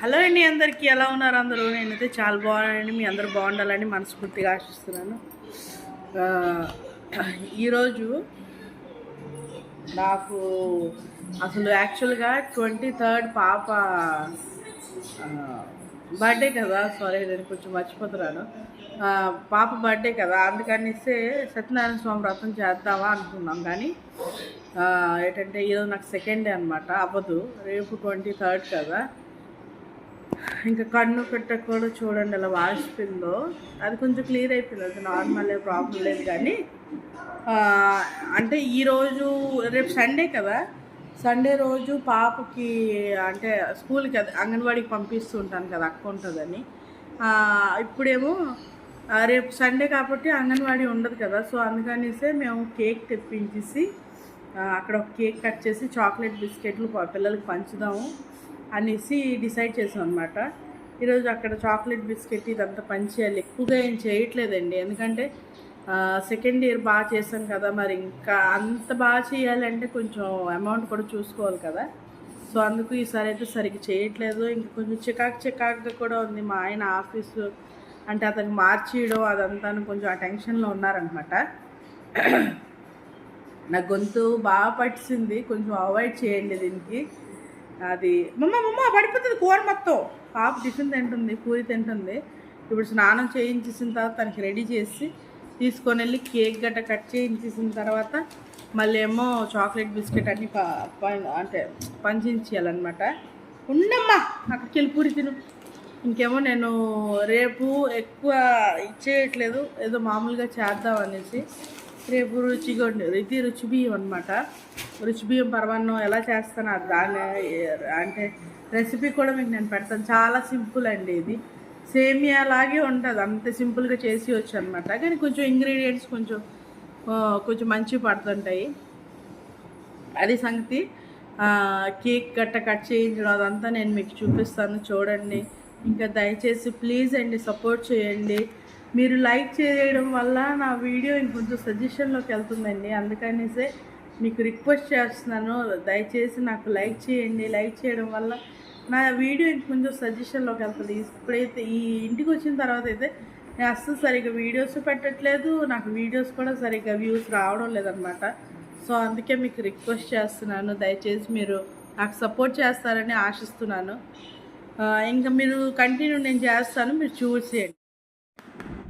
Hello అండి అందరికీ ఎలా ఉన్నారు అందరూ? నేనైతే చాలా బాగున్నానండి. మీ అందరూ బాగుండాలని మనస్ఫూర్తిగా ఆశిస్తున్నాను. ఈరోజు నాకు అసలు యాక్చువల్గా ట్వంటీ థర్డ్ పాప బర్త్డే కదా. సారీ నేను కొంచెం మర్చిపోతున్నాను. పాప బర్త్డే కదా. అందుకనిస్తే సత్యనారాయణ స్వామి వ్రతం చేద్దామా అనుకున్నాం కానీ ఏంటంటే ఈరోజు నాకు సెకండ్ డే అనమాట అవ్వదు. రేపు ట్వంటీ థర్డ్ కదా. ఇంకా కన్ను పెట్ట కూడా చూడండి అలా వాసిపోయిందో అది కొంచెం క్లియర్ అయిపోయింది. అది నార్మల్ ప్రాబ్లం లేదు కానీ అంటే ఈరోజు రేపు సండే కదా? సండే రోజు పాపకి అంటే స్కూల్కి అది అంగన్వాడీకి పంపిస్తూ ఉంటాను కదా అక్క ఉంటుందని. ఇప్పుడేమో రేపు సండే కాబట్టి అంగన్వాడీ ఉండదు కదా సో అందుకనేసే మేము కేక్ తెప్పించేసి అక్కడ ఒక కేక్ కట్ చేసి చాక్లెట్ బిస్కెట్లు పిల్లలకి పంచుదాము. అనేసి డిసైడ్ చేసాం అనమాట ఈరోజు అక్కడ చాక్లెట్ బిస్కెట్ ఇదంతా పనిచేయాలి. ఎక్కువగా ఏం చేయట్లేదండి. ఎందుకంటే సెకండ్ ఇయర్ బాగా చేసాం కదా మరి ఇంకా అంత బాగా చేయాలంటే కొంచెం అమౌంట్ కూడా చూసుకోవాలి కదా. సో అందుకు ఈసారి అయితే సరిగ్గా చేయట్లేదు. ఇంకా కొంచెం చికాకు చికాకుగా కూడా ఉంది మా ఆయన ఆఫీసు. అంటే అతను మార్చేయడం అదంతా కొంచెం ఆ టెన్షన్లో ఉన్నారనమాట నా గొంతు బాగా పట్టింది. కొంచెం అవాయిడ్ చేయండి దీనికి. అది మమ్మ మమ్మ పడిపోతుంది కూర మొత్తం. పాప టిఫిన్ తింటుంది పూరి తింటుంది. ఇప్పుడు స్నానం చేయించేసిన తర్వాత తనకి రెడీ చేసి తీసుకొని వెళ్ళి కేక్ గట్ట కట్ చేయించేసిన తర్వాత మళ్ళీ ఏమో చాక్లెట్ బిస్కెట్ అన్ని ప- ప- అంటే పంచించేయాలన్నమాట. ఉండమ్మా అక్కడికి వెళ్ళి పూరి తిను. ఇంకేమో నేను రేపు ఎక్కువ ఇచ్చేయట్లేదు ఏదో మామూలుగా చేద్దాం అనేసి రేపు రుచిగా ఉండేది ఇది రుచి బియ్యం అనమాట రుచి బియ్యం పరమాన్నం ఎలా చేస్తాను అది దాని అంటే రెసిపీ కూడా మీకు నేను పెడతాను. చాలా సింపుల్ అండి ఇది. సేమియా లాగే ఉంటుంది అంత సింపుల్గా చేసి వచ్చు అనమాట కానీ కొంచెం ఇంగ్రీడియంట్స్ కొంచెం కొంచెం మంచి పడుతుంటాయి. అది సంగతి. కేక్ గట్ట కట్ చేయించడం అదంతా నేను మీకు చూపిస్తాను. చూడండి. ఇంకా దయచేసి ప్లీజ్ అండి సపోర్ట్ చేయండి. మీరు లైక్ చేయడం వల్ల నా వీడియో ఇంకొంచెం సజెషన్లోకి వెళ్తుందండి. అందుకనేసే మీకు రిక్వెస్ట్ చేస్తున్నాను. దయచేసి నాకు లైక్ చేయండి. లైక్ చేయడం వల్ల నా వీడియో ఇంకొంచెం సజెషన్లోకి వెళ్తుంది. ఇప్పుడైతే ఈ ఇంటికి వచ్చిన తర్వాత అయితే నేను అస్సలు సరిగ్గా వీడియోస్ పెట్టట్లేదు. నాకు వీడియోస్ కూడా సరిగ్గా వ్యూస్ రావడం లేదనమాట. సో అందుకే మీకు రిక్వెస్ట్ చేస్తున్నాను. దయచేసి మీరు నాకు సపోర్ట్ చేస్తారని ఆశిస్తున్నాను. ఇంకా మీరు కంటిన్యూ నేను చేస్తాను. మీరు చూసేయండి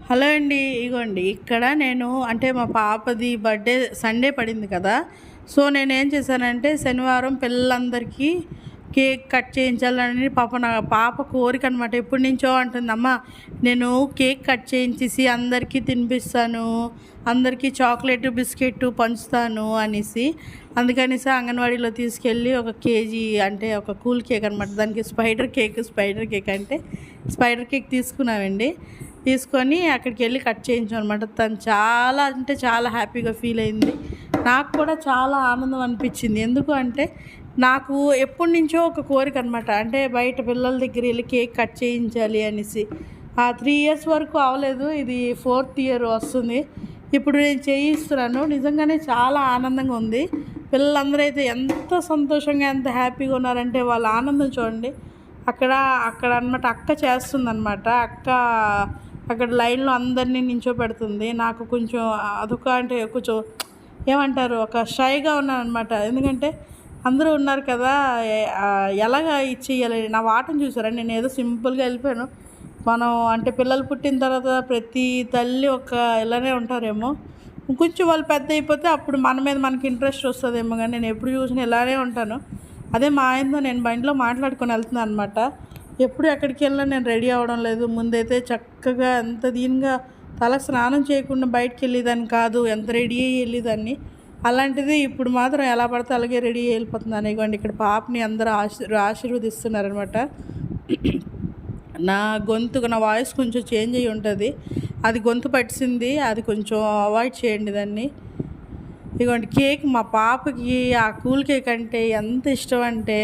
హలో అండి ఇగోండి. ఇక్కడ నేను అంటే మా పాపది బర్త్డే సండే పడింది కదా. సో నేను ఏం చేశానంటే శనివారం పిల్లలందరికీ కేక్ కట్ చేయించాలని పాప నా పాప కోరిక అనమాట ఎప్పటి నుంచో అంటుంది అమ్మ నేను కేక్ కట్ చేయించేసి అందరికీ తినిపిస్తాను అందరికీ చాక్లెట్ బిస్కెట్ పంచుతాను అనేసి. అందుకనేసి అంగన్వాడీలో తీసుకెళ్ళి ఒక కేజీ అంటే ఒక కూల్ కేక్ అనమాట. దానికి స్పైడర్ కేక్ స్పైడర్ కేక్ అంటే స్పైడర్ కేక్ తీసుకున్నామండి. తీసుకొని అక్కడికి వెళ్ళి కట్ చేయించాం అనమాట తను చాలా అంటే చాలా హ్యాపీగా ఫీల్ అయింది. నాకు కూడా చాలా ఆనందం అనిపించింది. ఎందుకు అంటే నాకు ఎప్పటి నుంచో ఒక కోరిక అనమాట అంటే బయట పిల్లల దగ్గర వెళ్ళి కేక్ కట్ చేయించాలి అనేసి. ఆ త్రీ ఇయర్స్ వరకు అవ్వలేదు ఇది ఫోర్త్ ఇయర్ వస్తుంది. ఇప్పుడు నేను చేయిస్తున్నాను. నిజంగానే చాలా ఆనందంగా ఉంది. పిల్లలందరూ అయితే ఎంత సంతోషంగా ఎంత హ్యాపీగా ఉన్నారంటే వాళ్ళ ఆనందం చూడండి. అక్కడ అక్కడ అనమాట అక్క చేస్తుందన్నమాట. అక్క అక్కడ లైన్లో అందరినీ నించోపెడుతుంది. నాకు కొంచెం అదొక అంటే కొంచెం ఏమంటారు ఒక షైగా ఉన్నాను అనమాట ఎందుకంటే అందరూ ఉన్నారు కదా ఎలాగ ఇచ్చేయాలి? నా వాటను చూసారా? నేను ఏదో సింపుల్గా వెళ్ళిపోయాను. మనం అంటే పిల్లలు పుట్టిన తర్వాత ప్రతి తల్లి ఒక ఇలానే ఉంటారేమో. కొంచెం వాళ్ళు పెద్ద అయిపోతే అప్పుడు మన మీద మనకి ఇంట్రెస్ట్ వస్తుందేమో కానీ నేను ఎప్పుడు చూసినా ఇలానే ఉంటాను. అదే మా ఆయనతో నేను బండిలో మాట్లాడుకొని వెళ్తున్నాను అనమాట ఎప్పుడు ఎక్కడికి వెళ్ళినా నేను రెడీ అవ్వడం లేదు. ముందైతే చక్కగా ఎంత దీనిగా తల స్నానం చేయకుండా బయటికి వెళ్ళేదాన్ని కాదు ఎంత రెడీ అయ్యి వెళ్ళేదాన్ని. అలాంటిది ఇప్పుడు మాత్రం ఎలా పడితే అలాగే రెడీ వెళ్ళిపోతున్నాను. ఇవ్వండి ఇక్కడ పాపని అందరూ ఆశీ ఆశీర్వదిస్తున్నారనమాట నా గొంతు నా వాయిస్ కొంచెం చేంజ్ అయ్యి ఉంటుంది. అది గొంతు పట్టింది అది కొంచెం అవాయిడ్ చేయండి దాన్ని. ఇదిగోండి కేక్ మా పాపకి ఆ కూల్ కేక్ అంటే ఎంత ఇష్టం అంటే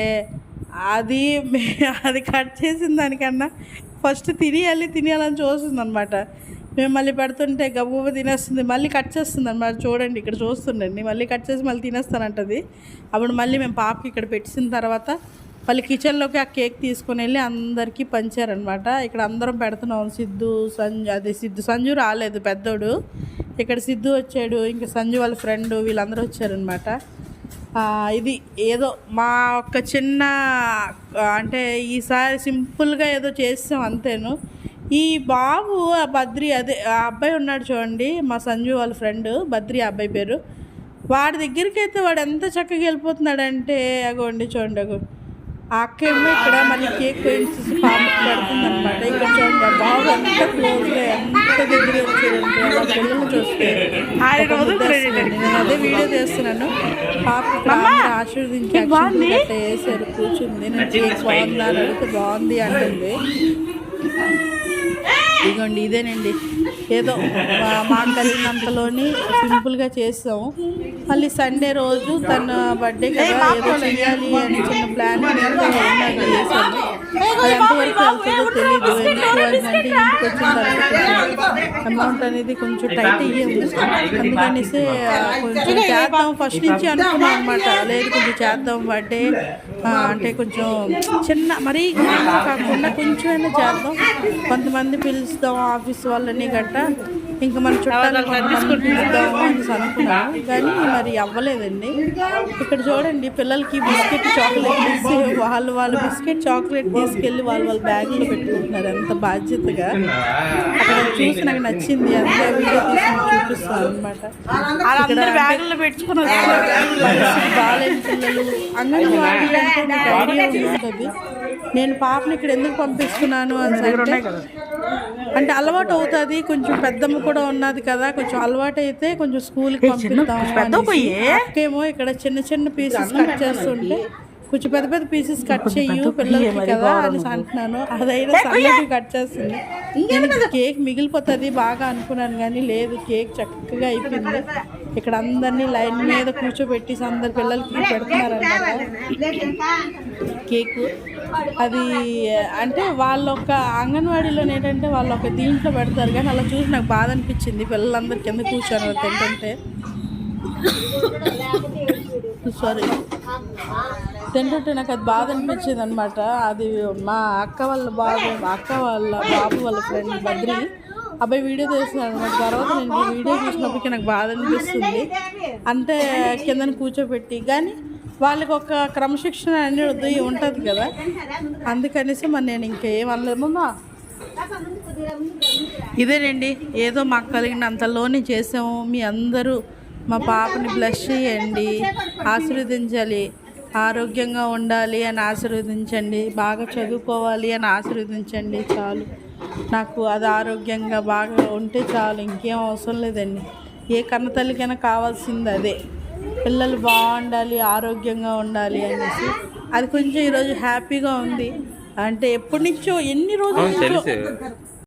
అది మే- అది కట్ చేసిన దానికన్నా ఫస్ట్ తినేయాలి తినేయాలని చూస్తుంది అనమాట మేము మళ్ళీ పెడుతుంటే గబగబా తినేస్తుంది మళ్ళీ కట్ చేస్తుంది అనమాట చూడండి ఇక్కడ చూస్తుండండి. మళ్ళీ కట్ చేసి మళ్ళీ తినేస్తానంటది. అప్పుడు మళ్ళీ మేము పాపకి ఇక్కడ పెట్టిన తర్వాత మళ్ళీ కిచెన్లోకి ఆ కేక్ తీసుకొని వెళ్ళి అందరికీ పంచారనమాట ఇక్కడ అందరం పెడుతున్నాం. సిద్ధు సంజు అదే సిద్ధు సంజు రాలేదు పెద్దోడు. ఇక్కడ సిద్ధు వచ్చాడు. ఇంకా సంజు వాళ్ళ ఫ్రెండ్ వీళ్ళందరూ వచ్చారనమాట ఇది ఏదో మా ఒక్క చిన్న అంటే ఈసారి సింపుల్గా ఏదో చేసాం అంతేను. ఈ బాబు ఆ బద్రి అదే ఆ అబ్బాయి ఉన్నాడు చూడండి మా సంజు వాళ్ళ ఫ్రెండ్ బద్రి అబ్బాయి పేరు. వాడి దగ్గరికి అయితే వాడు ఎంత చక్కగా వెళ్ళిపోతున్నాడంటే అగోండి చూడండి అగో. ఆ ఇక్కడ మళ్ళీ కేక్ వేయించేసి పాప పెడుతుంది అనమాట ఇక్కడ చూడండి బాబు ఎంత క్లోజ్గా ఎంత దగ్గర వచ్చాడంటే వాళ్ళ పిల్లలు చూస్తే. నేను అదే వీడియో చేస్తున్నాను. పాప ఆశీర్వదించి వేసారు కూర్చుంది. నేను కేక్ బాగుందా అని అడిగితే బాగుంది అంటుంది. ఇదిగోండి ఇదేనండి. ఏదో మా- మాకు కలిగినంతలోని సింపుల్గా చేసాము మళ్ళీ సండే రోజు తన బర్త్డే కదా ఏదో చేయాలి అని చిన్న ప్లాన్ నాకు చేశాను ఎంతవరకు వెళ్తుందో తెలియదు ఎందుకు అంటే ఇంటికి వచ్చిన తర్వాత అమౌంట్ అనేది కొంచెం టైట్ అయ్యేది అందుకనేసి కొంచెం చేద్దాం ఫస్ట్ నుంచి అనుకున్నాం అనమాట లేదు కొంచెం చేద్దాం బర్త్డే అంటే కొంచెం చిన్న మరీ కాకుండా కొంచెమైనా చేద్దాం. కొంతమంది పిలుస్తాం ఆఫీస్ వాళ్ళని గట్ట. ఇంకా మన చుట్టాలు కొంతమంది పిలుద్దాము అని అనుకున్నాను కానీ మరి అవ్వలేదండి. ఇక్కడ చూడండి పిల్లలకి బిస్కెట్ చాక్లెట్ తీసి వాళ్ళు వాళ్ళు బిస్కెట్ చాక్లెట్ తీసుకెళ్ళి వాళ్ళు వాళ్ళ బ్యాగ్లో పెట్టుకుంటున్నారు. ఎంత బాధ్యతగా. అక్కడ చూసి నాకు నచ్చింది. అందుకే వీడియో తీసి చూపిస్తాను అనమాట ఇక్కడ బ్యాగుల్లో బాలేని పిల్లలు అంగన్వాడీ అంటే మీకు ఐడియా ఉంటుంది నేను పాపని ఇక్కడ ఎందుకు పంపిస్తున్నాను అని అంటే అంటే అలవాటు అవుతుంది కొంచెం పెద్దమ్మ కూడా ఉన్నది కదా కొంచెం అలవాటు అయితే కొంచెం స్కూల్కి అక్కేమో ఇక్కడ చిన్న చిన్న పీసెస్ కట్ చేస్తుంటే కొంచెం పెద్ద పెద్ద పీసెస్ కట్ చెయ్యు పిల్లలకి కదా అని అంటున్నాను. అదైనా సన్నగా కట్ చేస్తుంది. నేను కేక్ మిగిలిపోతుంది బాగా అనుకున్నాను కానీ లేదు కేక్ చక్కగా అయిపోయింది. ఇక్కడ అందరినీ లైన్ మీద కూర్చోబెట్టేసి అందరు పిల్లలకి పెడుతున్నారన్నమాట. కేకు అది అంటే వాళ్ళ ఒక అంగన్వాడీలో ఏంటంటే వాళ్ళ ఒక దీంట్లో పెడతారు కానీ అలా చూసి నాకు బాధ అనిపించింది. పిల్లలందరి కింద కూర్చొని అలా తింటుంటే. సారీ తింటుంటే నాకు అది బాధ అనిపించింది అనమాట అది మా అక్క వాళ్ళ బాబు మా అక్క వాళ్ళ బాబు వాళ్ళ ఫ్రెండ్ బద్రి. అబ్బాయి వీడియో తీస్తున్నాడు అనమాట. తర్వాత నేను ఈ వీడియో చూసినప్పటికీ నాకు బాధ అనిపిస్తుంది. అంతే కింద కూర్చోబెట్టి కానీ వాళ్ళకి ఒక క్రమశిక్షణ అనేది ఉంటుంది కదా. అందుకనేసి మరి నేను ఇంకేం అనలేమమ్మా ఇదేనండి. ఏదో మాకు కలిగినంతలోనే చేసాము. మీ అందరూ మా పాపని బ్లష్ చేయండి. ఆశీర్వదించాలి. ఆరోగ్యంగా ఉండాలి అని ఆశీర్వదించండి. బాగా చదువుకోవాలి అని ఆశీర్వదించండి. చాలు. నాకు అది ఆరోగ్యంగా బాగా ఉంటే చాలు ఇంకేం అవసరం లేదండి. ఏ కన్న తల్లికైనా కావాల్సింది అదే. పిల్లలు బాగుండాలి ఆరోగ్యంగా ఉండాలి అనేసి. అది కొంచెం ఈరోజు హ్యాపీగా ఉంది. అంటే ఎప్పటి నుంచో ఎన్ని రోజుల